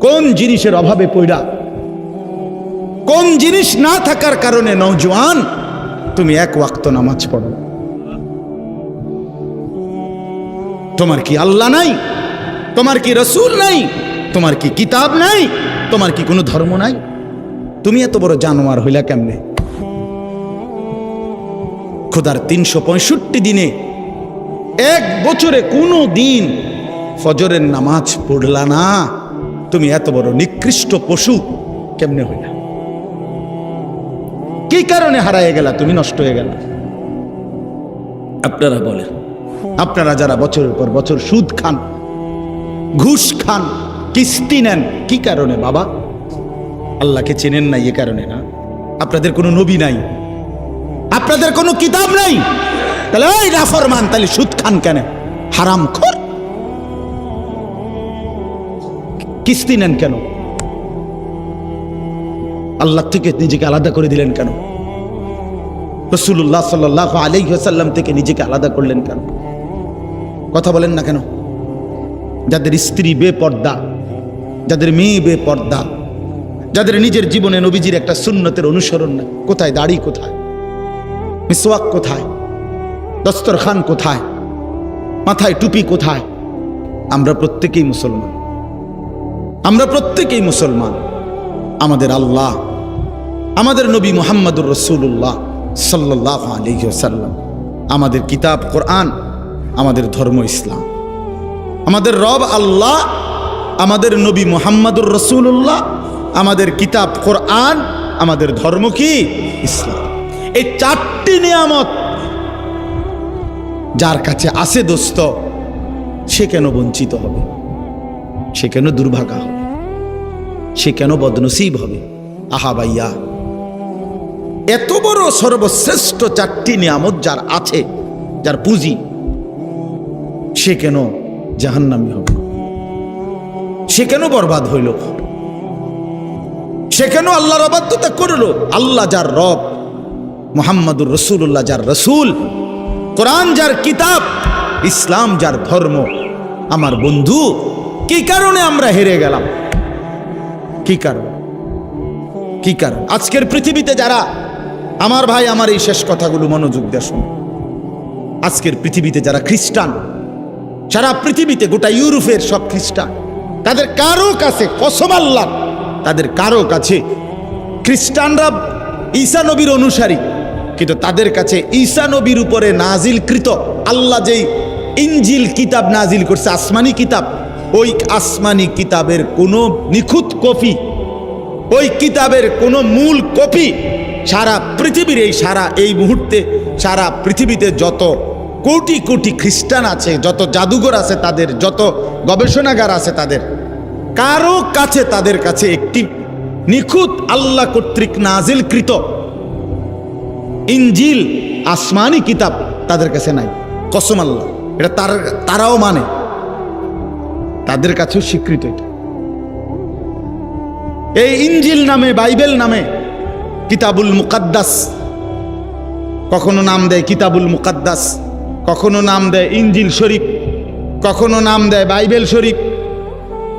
কোন জিনিসের অভাবে পড়া কোন জিনিস না থাকার কারণে নৌজওয়ান তুমি এক ওয়াক্ত নামাজ পড়ো। তোমার কি আল্লাহ নাই? তোমার কি রসুল নাই? তোমার কি কিতাব নাই? তোমার কি কোনো ধর্ম নাই? তুমি এত বড় জানোয়ার হইলা কেমনে? খোদার তিনশো পঁয়ষট্টি দিনে এক বছরে কোনো দিন ফজরের নামাজ পড়লা না। তুমি এত বড় নিকৃষ্ট পশু কেমনে হইলা? কি কারণে হারায় গেলা তুমি নষ্ট হয়ে গেলা? আপনারা বলেন। আপনারা যারা বছরের পর বছর সুদ খান ঘুষ খান কিস্তি নেন কি কারণে বাবা? আল্লাহকে চেনেন নাই এ কারণে না। আপনাদের কোনো নবী নাই। আপনাদের কোনো কিতাব নাই। তাহলে ওই নাফরমান তাহলে সুদ খান কেন? হারাম খোর। কিস্তি নেন কেন? আল্লাহ থেকে নিজেকে আলাদা করে দিলেন কেন? রসুল্লাহ সাল্লাহ আলাইসাল্লাম থেকে নিজেকে আলাদা করলেন কেন? কথা বলেন না কেন? যাদের স্ত্রী বেপর্দা, যাদের মেয়ে বেপর্দা, যাদের নিজের জীবনে নবীজির একটা সুন্নতের অনুসরণ নাই, কোথায় দাড়ি কোথায়? মিসওয়াক কোথায়? দস্তরখান কোথায়? মাথায় টুপি কোথায়? আমরা প্রত্যেকেই মুসলমান। আমরা প্রত্যেকেই মুসলমান। আমাদের আল্লাহ, আমাদের নবী মোহাম্মদুর রসুল্লাহ সাল্লাহ আলহ্লাম আমাদের কিতাব কোরআন, আমাদের ধর্ম ইসলাম। আমাদের রব আল্লাহ, আমাদের নবী মোহাম্মদুর রসুল্লাহ আমাদের কিতাব কোরআন, আমাদের ধর্ম কি? ইসলাম। এই চারটি নিয়ামত যার কাছে আসে দোস্ত, সে কেন বঞ্চিত হবে? সে কেন দুর্ভাগা হবে? সে কেন বদনসিব হবে? আহা ভাইয়া, এত বড় সর্বশ্রেষ্ঠ চারটি নিয়ামত যার আছে, যার পুঁজি, সে কেন জাহান্নামি হবে? সে কেন বরবাদ হইল? সে কেন আল্লাহর অবাধ্যতা করল? আল্লাহ যার রব, মোহাম্মদুর রসুল্লাহ যার রসুল, কোরআন যার কিতাব, ইসলাম যার ধর্ম, আমার বন্ধু কি কারণে আমরা হেরে গেলাম? কি কারণ? কি কারণ? আজকের পৃথিবীতে যারা আমার ভাই, আমার এই শেষ কথাগুলো মনোযোগ দিয়ে শুনুন। আজকের পৃথিবীতে যারা খ্রিস্টান, সারা পৃথিবীতে গোটা ইউরোপের সব খ্রিস্টান, তাদের কারও কাছে কসম আল্লাহ, তাদের কারও কাছে খ্রিস্টানরা ঈসা নবীর অনুসারী, কিন্তু তাদের কাছে ঈসা নবীর উপরে নাজিলকৃত আল্লাহ যেই ইঞ্জিল কিতাব নাজিল করছে, আসমানি কিতাব ওই আসমানি কিতাবের কোনো নিখুঁত কপি, ওই কিতাবের কোনো মূল কপি সারা পৃথিবীর এই সারা, এই মুহূর্তে সারা পৃথিবীতে যত কোটি কোটি খ্রিস্টান আছে, যত জাদুঘর আছে তাদের, যত গবেষণাগার আছে তাদের, কারও কাছে তাদের কাছে একটি নিখুঁত আল্লাহ কর্তৃক নাজিলকৃত ইঞ্জিল, আসমানি কিতাব তাদের কাছে নাই। কসম আল্লাহ, এটা তার, তারাও মানে। তাদের কাছেও স্বীকৃত এটা। এই ইঞ্জিল নামে, বাইবেল নামে কিতাবুল মুকাদ্দাস। কখনো নাম দেয় কিতাবুল মুকাদ্দাস, কখনো নাম দেয় ইঞ্জিল শরীফ, কখনো নাম দেয় বাইবেল শরীফ।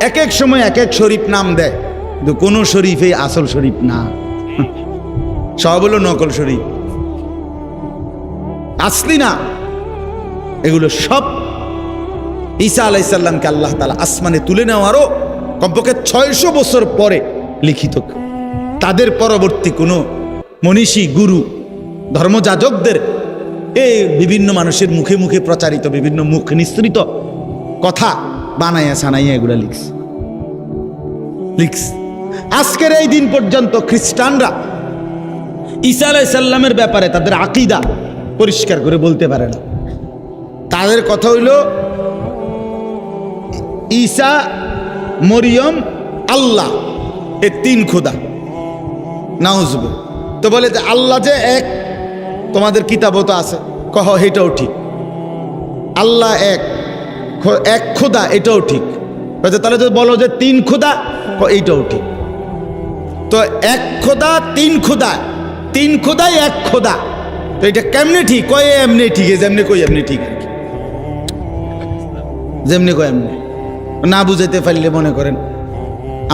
এক এক সময় এক এক শরীফ নাম দেয়, কিন্তু কোনো শরীফে আসল শরীফ না। সব হলো নকল শরীফ। আসলি না, এগুলো সব ঈসা আলাইসাল্লামকে আল্লাহ তালা আসমানে তুলে নেওয়ারও কমপক্ষে ছয়শো বছর পরে লিখিত। তাদের পরবর্তী কোনো মনীষী, গুরু, ধর্মযাজকদের এই বিভিন্ন মানুষের মুখে মুখে প্রচারিত, বিভিন্ন মুখ নিঃসৃত কথা বানাইয়া সানাইয়া এগুলা লিখস লিখস আজকের এই দিন পর্যন্ত খ্রিস্টানরা ঈসা আলাইসাল্লামের ব্যাপারে তাদের আকিদা পরিষ্কার করে বলতে পারে না। তাদের কথা হইল ঈসা, মরিয়ম, আল্লাহ, এ তিন খোদা। নাউজব। তো বলে যে আল্লাহ যে এক, তোমাদের কিতাবও তো আছে। কহ, এটাও ঠিক। আল্লাহ এক এক খোদা, এটাও ঠিক। তাহলে যদি বলো যে তিন খোদা এইটাও ঠিক। তো এক খোদা, তিন খোদা, তিন খোদাই এক খোদা। তো এটা কেমনে ঠিক? কয় এমনি ঠিক যেমনি কই এমনি ঠিক। যেমনি কয় এমনি। না বুঝাইতে পারলে মনে করেন,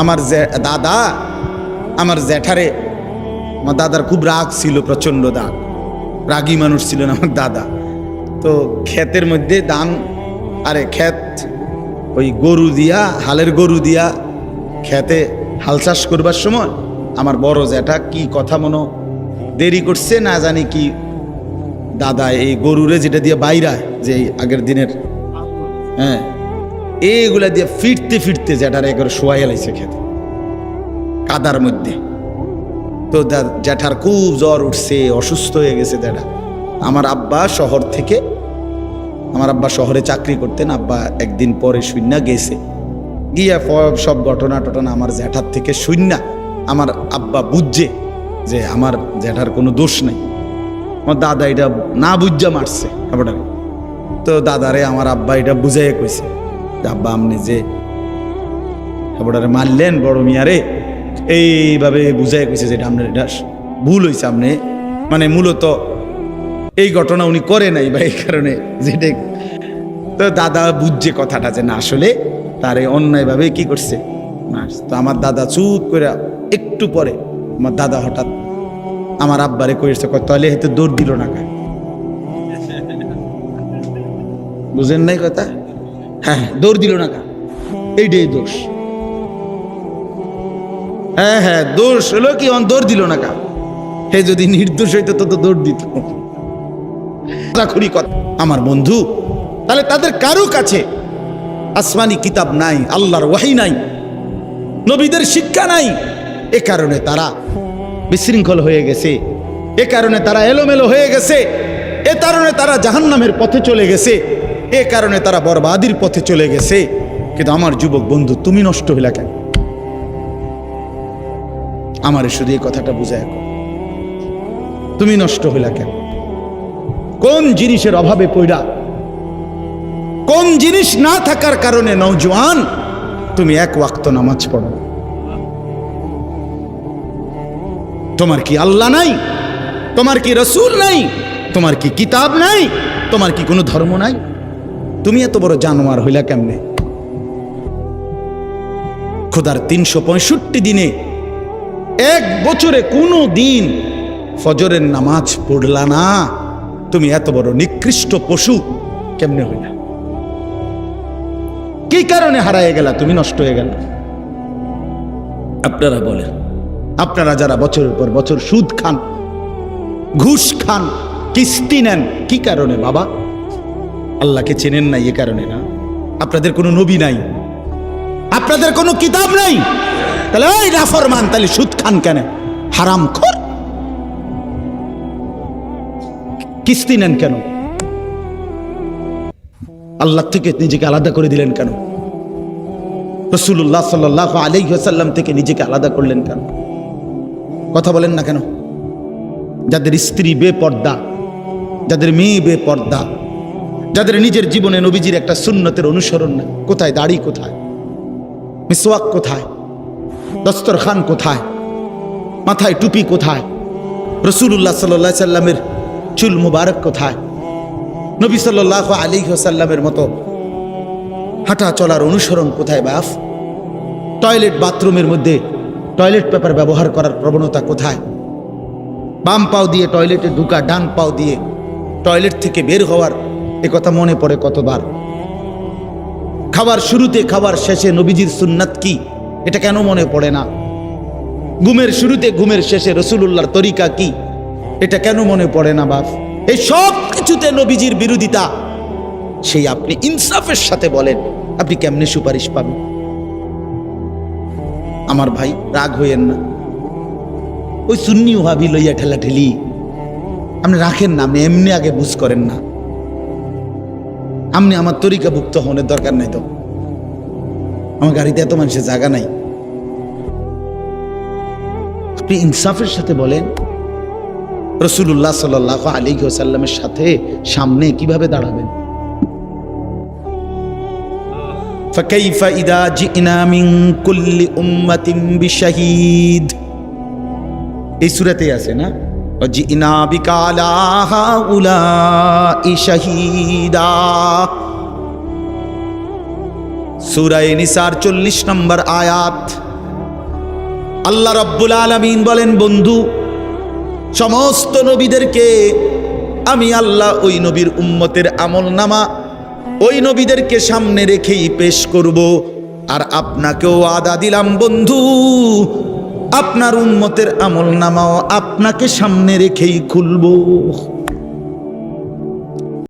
আমার দাদা, আমার জ্যাঠারে আমার দাদার খুব রাগ ছিল, প্রচণ্ড দাগ। রাগী মানুষ ছিলেন আমার দাদা। তো ক্ষেতের মধ্যে ধান, আরে ক্ষেত, ওই গরু দিয়া, হালের গরু দিয়া খেতে হাল চাষ করবার সময় আমার বড় জ্যাঠা কি কথা মনো দেরি করছে, না জানি কি দাদা এই গরুরে যেটা দিয়ে বাইরা যে আগের দিনের হ্যাঁ এইগুলা দিয়ে ফিরতে ফিরতে জ্যাঠার একবার শোয়াই এলাইছে খেতে। কাদার মধ্যে। তো জ্যাঠার খুব জ্বর উঠছে, অসুস্থ হয়ে গেছে জ্যাঠা। আমার আব্বা শহর থেকে, আমার আব্বা শহরে চাকরি করতেন, আব্বা একদিন পরে শূন্য গেছে। গিয়া সব ঘটনা টটনা আমার জ্যাঠার থেকে শূন্য আমার আব্বা বুঝছে যে আমার জ্যাঠার কোনো দোষ নেই। আমার দাদা এটা না বুঝা মারছে তো দাদারে আমার আব্বা এটা বুঝাইয়া কইছে। আব্বা আপনি যে। মারলেন বড় মিয়ারে। এইভাবে বুঝাই কইছে যেটা আপনার এটা ভুল হয়েছে আপনি মানে মূলত এই ঘটনা উনি করে নাই বা এই কারণে যেটা তো দাদা বুঝছে কথাটা যে না, আসলে তারে অন্যায়ভাবে কি করছে? মারছে। তো আমার দাদা চুপ করে একটু পরে আমার দাদা হঠাৎ আমার আব্বারে কইছে, কয়, তাহলে হয়তো দৌড় দিল না বুঝেন নাই কথা? হ্যাঁ দৌড় দিল না কা? এইটাই দোষ। হ্যাঁ হ্যাঁ দোষ হলো কি? অন দৌড় দিল না কা? হে, যদি নির্দোষ হইতো, তো তো দৌড় দিত। কথা। আমার বন্ধু, তাহলে তাদের কারও কাছে আসমানি কিতাব নাই, আল্লাহর ওয়াহি নাই, নবীদের শিক্ষা নাই, এ কারণে তারা বিশৃঙ্খল হয়ে গেছে, এ কারণে তারা এলোমেলো হয়ে গেছে, এ কারণে তারা জাহান্নামের পথে চলে গেছে। এ কারণে তারা বরবাদির পথে চলে গেছে। কিন্তু আমার যুবক বন্ধু, তুমি নষ্ট হইলা কেন? আমার শুধু এই কথাটা বুঝে এখন তুমি নষ্ট হইলা কেন? কোন জিনিসের অভাবে পড়া কোন জিনিস না থাকার কারণে নৌজওয়ান তুমি এক ওয়াক্ত নামাজ পড়ো। তোমার কি আল্লাহ নাই? তোমার কি রসুল নাই? তোমার কি কিতাব নাই? তোমার কি কোনো ধর্ম নাই? তুমি এত বড় জানোয়ার হইলা কেমনে? খোদার তিনশো পঁয়ষট্টি দিনে এক বছরে কোনো দিন ফজরের নামাজ পড়লা না। তুমি এত বড় নিকৃষ্ট পশু কেমনে হইলা? কি কারণে হারায় গেলা? তুমি নষ্ট হয়ে গেল। আপনারা বলেন। আপনারা যারা বছরের পর বছর সুদ খান ঘুষ খান কিস্তি নেন কি কারণে বাবা? আল্লাহকে চেনেন নাই এ কারণে না। আপনাদের কোনো নবী নাই। আপনাদের কোনো কিতাব নাই। তাহলে ওই রাফরমান তাহলে সুদ খান কেন? হারাম খোর। কিস্তি নেন কেন? আল্লাহ থেকে নিজেকে আলাদা করে দিলেন কেন? রসুল্লাহ সাল্লাহ আলাইসাল্লাম থেকে নিজেকে আলাদা করলেন কেন? কথা বলেন না কেন? যাদের স্ত্রী বেপর্দা, যাদের মেয়ে বেপর্দা যাদের নিজের জীবনে নবীজির একটা সুন্নতের অনুসরণ নাই। কোথায় দাড়ি কোথায়? মিসওয়াক কোথায়? দস্তরখান কোথায়? মাথায় টুপি কোথায়? রসুল্লাহ সাল্লাহ সাল্লামের চুল মুবারক কোথায়? নবী সাল্লাহ আলী সাল্লামের মতো হাঁটা চলার অনুসরণ কোথায় বাফ? টয়লেট বাথরুমের মধ্যে টয়লেট পেপার ব্যবহার করার প্রবণতা কোথায়? বাম পাও দিয়ে টয়লেটে ঢুকা, ডান পাও দিয়ে টয়লেট থেকে বের হওয়ার এ কথা মনে পড়ে কতবার? খাবার শুরুতে, খাবার শেষে নবীজির সুন্নাত কি? এটা কেন মনে পড়ে না? ঘুমের শুরুতে, ঘুমের শেষে রসুলুল্লাহর তরিকা কি? এটা কেন মনে পড়ে না, বাপ? এই সব কিছুতে নবীজির বিরোধিতা। সেই আপনি ইনসাফের সাথে বলেন, আপনি কেমনে সুপারিশ পাবেন? আমার ভাই, রাগ হইয়েন না। ওই সুন্নি ভাবি লইয়া ঠেলা ঠেলি আপনি রাখেন না, আপনি এমনি আগে বুঝ করেন না। আপনি আমার তরিকা ভুক্ত হনের দরকার নাই তো আমার গাড়িতে এত মানুষের জায়গা নাই আপনি ইনসাফের সাথে বলেন রসুল্লাহ সাল আলী সাল্লামের সাথে সামনে কিভাবে দাঁড়াবেন فكيف إذا جئنا من كل أمة بشهيد এই সুরাতে আছে না জিনা বিকালাহা উলা ইশাহিদা সুরায় চল্লিশ নম্বর আয়াত। আল্লাহ রব্বুল আলমিন বলেন, বন্ধু, সমস্ত নবীদেরকে আমি আল্লাহ ওই নবীর উম্মতের আমল নামা ওই নবীদেরকে সামনে রেখেই পেশ করব। আর আপনাকেও আদা দিলাম, বন্ধু আপনার উন্মতের আমল নামাও আপনাকে সামনে রেখেই খুলব।